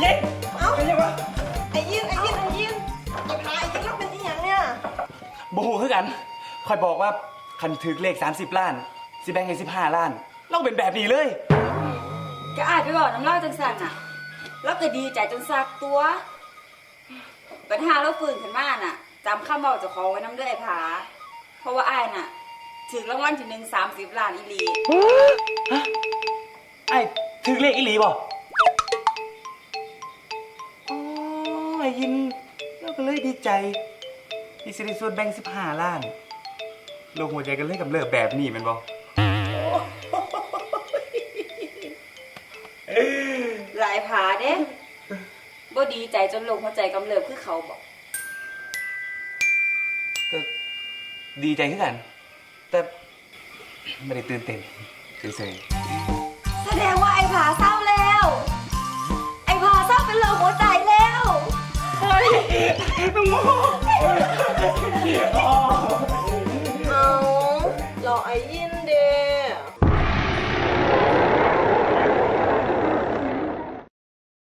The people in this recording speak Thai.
ไอ้ยิ้นเอ้าไอ้ยิ้นวะไอ้ยิ้นไอ้ยิ้นไอ้ยิ้นไอ้พาไอ้ยิ้นเราเป็นยังเนี่ยบ่ฮู้คือกันคอยบอกว่าคันถือเลข 30 ล้าน สิแบ่งให้15 ล้าน เราเป็นแบบนี้เลย ก็อาจไปบอกน้ำเล่าจังสันอะเราก็ดีใจจนซากตัว ปัญหาเราฝืนขึ้นมาน่ะจำคำบอกจะขอไว้น้ำเด้อไอ้ผาเพราะว่าไอ้น่ะถือรางวัลที่หนึ่งสามสิบล้านอิลี ไอ้ถือเลขอิลีบ่ ไอ้ยินเราก็เลยดีใจที่สิได้ส่วนแบ่ง15ล้านโลกหัวใจกันเลยกับเลิกแบบนี้แมันบ่หลายผาเด้บ่ดีใจจนลงหัวใจกำเริบคือเขาบอก ก็ดีใจขึ้นกัน แต่ไม่ได้ตื่นเต้นเฉยแเอารอไอ้ยี่